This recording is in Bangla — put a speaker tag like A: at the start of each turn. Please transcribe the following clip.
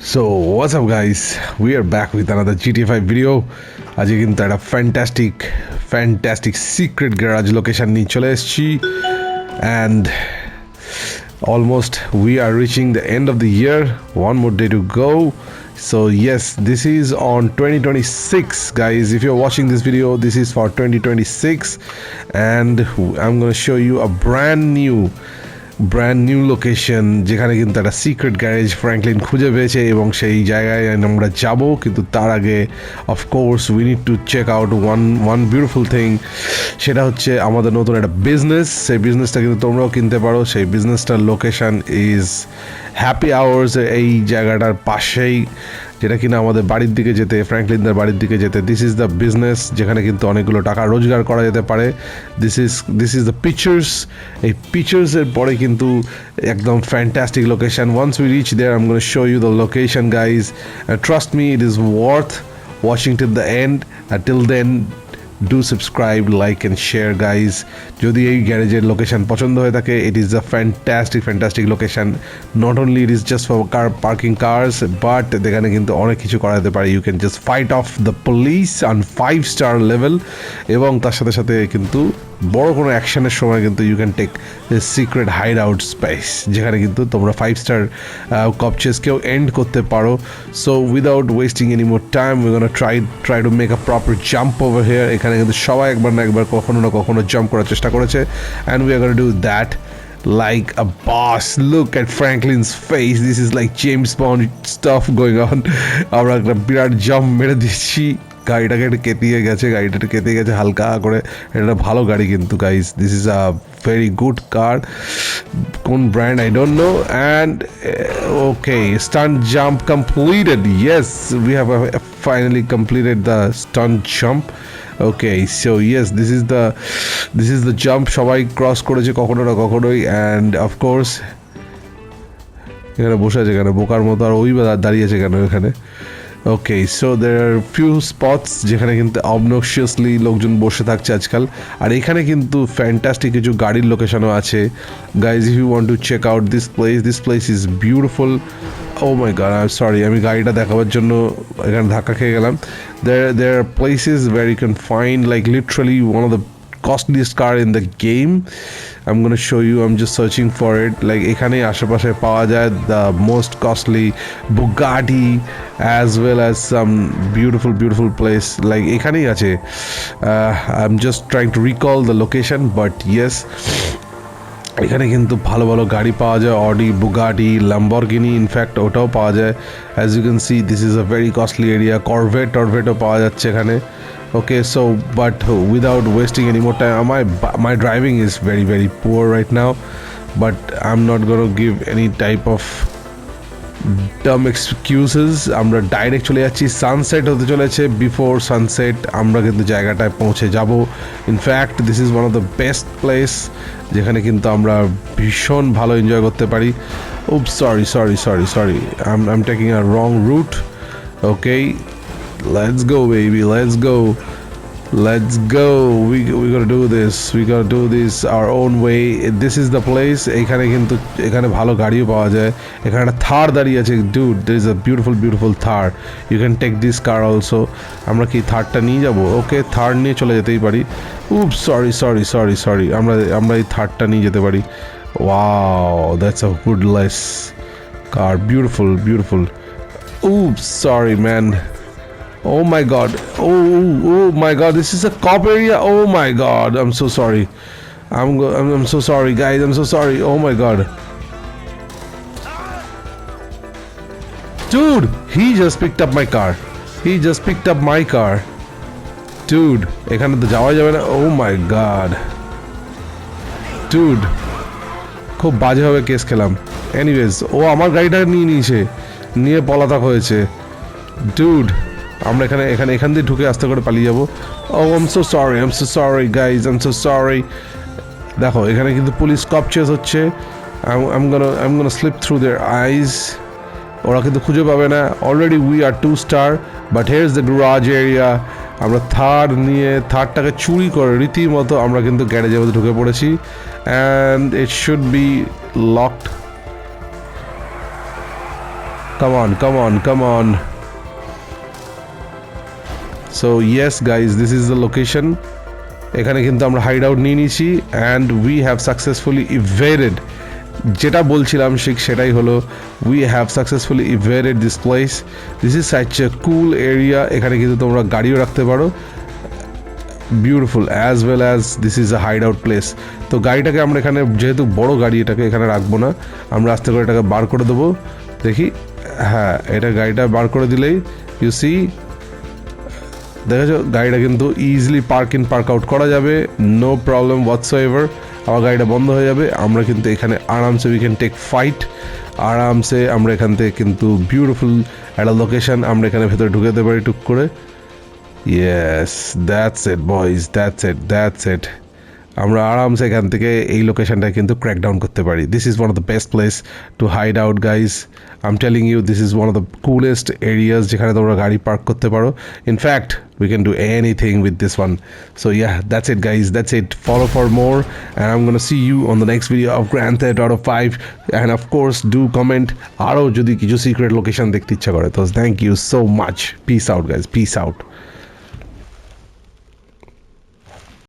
A: So, what's up, guys? We are back with another GTA 5 video. আজকে কিন্তু একটা fantastic fantastic secret garage location নিয়ে চলে এসেছি and almost we are reaching the end of the year one more day to go so yes this is on 2026 guys if you're watching this video this is for 2026 and i'm going to show you a brand new brand new location যেখানে কিন্তু একটা সিক্রেট গ্যারেজ ফ্র্যাঙ্কলিন খুঁজে পেয়েছে এবং সেই জায়গায় আমরা যাব, কিন্তু তার আগে of course we need to check out one one beautiful thing সেটা হচ্ছে আমাদের নতুন একটা বিজনেস সেই বিজনেসটা কিন্তু তোমরাও কিনতে পারো। সেই বিজনেসটার লোকেশন ইজ হ্যাপি আওয়ার্স এই জায়গাটার পাশেই। যেটা কিনা আমাদের বাড়ির দিকে যেতে, ফ্র্যাঙ্কলিনদের বাড়ির দিকে যেতে দিস ইজ দ্য বিজনেস যেখানে কিন্তু অনেকগুলো টাকা রোজগার করা যেতে পারে। This is this is the pictures এই পিকচার্সের পরে কিন্তু একদম fantastic location once we reach there I'm gonna show you the location guys trust me it is worth watching till the end till then do subscribe like and share guys যদি এই গ্যারেজের লোকেশান পছন্দ হয়ে থাকে it is the fantastic fantastic location not only it is just for car parking cars but এখানে কিন্তু অনেক কিছু করা যেতে পারে। You can just fight off the police on five star level এবং তার সাথে সাথে কিন্তু বড় কোনো অ্যাকশনের সময় কিন্তু you can take secret hide out space যেখানে কিন্তু তোমরা ফাইভ স্টার কপচেসকেও এন্ড করতে পারো so without wasting any more time we gonna try try to make a proper jump over here এখানে কিন্তু সবাই একবার না একবার কখনো না কখনো জাম্প করার চেষ্টা করেছে and we are gonna do that like a boss. Look at Franklin's face. This is like James Bond stuff going on. আমরা একটা বিরাট জাম্প মেরে দিচ্ছি গাড়িটাকে একটু কেতিয়ে গেছে, গাড়িটা একটু কেতিয়ে গেছে, হালকা করে। এটা ভালো গাড়ি কিন্তু guys this is a very good car কোন brand I don't know and okay stunt jump completed yes we have finally completed the stunt jump okay so yes this is the this is the jump সবাই ক্রস করেছে কখনো না কখনোই। অ্যান্ড অফকোর্স এখানে বসে আছে কেন? বোকার মতো আর ওই দাঁড়িয়েছে কেন এখানে? Okay so there are few spots যেখানে কিন্তু অবনক্সিয়াসলি লোকজন বসে থাকছে আজকাল। আর এখানে কিন্তু ফ্যান্টাস্টিক কিছু গাড়ির লোকেশনও আছে। Guys if you want to check out this place this place is beautiful oh my god I sorry আমি গাড়িটা দেখাবার জন্য এখানে ধাক্কা খেয়ে গেলাম। There there are places very can find like literally one of the costliest car in the game i'm to show you i'm just searching for it like এখানে আশেপাশে পাওয়া যায় the most costly Bugatti as well as some beautiful beautiful place like এখানেই আছে uh, i'm just trying to recall the location but yes এখানে কিন্তু ভালো ভালো গাড়ি পাওয়া যায় অডি বুগাটি ল্যাম্বরগিনি ইনফ্যাক্ট ওটাও পাওয়া যায় as you can see this is a very costly area Corvette টরভেটও পাওয়া যাচ্ছে এখানে okay, so, but without wasting any more time, my my driving is very very poor right now, but i'm not going to give any type of dumb excuses আমরা ডাইরেক্ট চলে যাচ্ছি সানসেট হতে চলেছে। বিফোর সানসেট আমরা কিন্তু জায়গাটায় পৌঁছে যাব। In fact this is one of the best place যেখানে কিন্তু আমরা ভীষণ ভালো এনজয় করতে পারি। ও sorry sorry sorry sorry I am taking a wrong route okay let's go baby let's go let's go we, we gotta do this we gotta do this our own way this is the place এখানে কিন্তু এখানে ভালো গাড়িও পাওয়া যায় এখানে একটা থার দাঁড়িয়ে আছে dude there is a beautiful beautiful Thar you can take this car also আমরা কি থারটা নিয়ে যাব ওকে থার নিয়ে চলে যেতেই পারি oops sorry sorry sorry sorry আমরা আমরা এই থারটা নিয়ে যেতে পারি wow that's a hoodless car beautiful beautiful Oops, sorry, man. Oh my god. Oh, oh, oh my god. This is a cop area. Oh my god. I'm so sorry. I'm, go- I'm I'm so sorry, guys. I'm so sorry. Oh my god. Dude, he just picked up my car. He just picked up my car. Dude, এখানে তো যাওয়া যাবে না ও মাই গড ডুড খুব বাজেভাবে কেস খেলাম এনিওয়েজ ও আমার গাড়িটা নিয়ে নিয়েছে নিয়ে পলাতক হয়েছে ডুড আমরা এখানে এখানে এখান দিয়ে ঢুকে আস্তে করে পালিয়ে যাব। ও I'm so sorry I'm so sorry guys I'm so sorry দেখো এখানে কিন্তু পুলিশ কপ চেস হচ্ছে। আম গোনা স্লিপ থ্রু দেয়ার আইজ ওরা কিন্তু খুঁজে পাবে না। Already we are two star but here is the garage area আমরা থার্ড নিয়ে থার্ডটাকে চুরি করে রীতিমতো আমরা কিন্তু গ্যারেজের মধ্যে ঢুকে পড়েছি। And it should be locked Come on, come on, come on. So yes guys this is the location এখানে কিন্তু আমরা হাইড আউট নিয়ে নিয়েছি and we have successfully evaded যেটা বলছিলাম ঠিক সেটাই হলো we have successfully evaded this place this is such a cool area এখানে কিন্তু তোমরা গাড়িও রাখতে পারো। Beautiful as well as this is a hide out place তো গাড়িটাকে আমরা এখানে, যেহেতু বড় গাড়ি, এটাকে এখানে রাখব না। আমরা আস্তে করে এটাকে বার করে দেবো। দেখি হ্যাঁ এটা গাড়িটা বার করে দিলেই ইউ সি দেখেছ গাড়িটা কিন্তু easily park in park out করা যাবে। নো প্রবলেম হোয়াটস এভার আমার গাড়িটা বন্ধ হয়ে যাবে। আমরা কিন্তু এখানে আরামসে উই ক্যান টেক ফাইট আরামসে আমরা এখান থেকে কিন্তু বিউটিফুল একটা লোকেশান আমরা এখানে ভেতরে ঢুকে যেতে পারি টুক করে। Yes that's it boys that's it that's it আমরা আরামসে এখান থেকে এই লোকেশনটা কিন্তু ক্র্যাক ডাউন করতে পারি। This is one of the best place to hide out guys I am telling you this is one of the coolest areas যেখানে তোমরা গাড়ি পার্ক করতে পারো। In fact we can do anything with this one so yeah that's it guys that's it follow for more and I'm gonna see you on the next video of grand theft auto five and of course do comment আরও যদি কিছু সিক্রেট লোকেশন দেখতে ইচ্ছা করে। তো thank you so much peace out guys peace out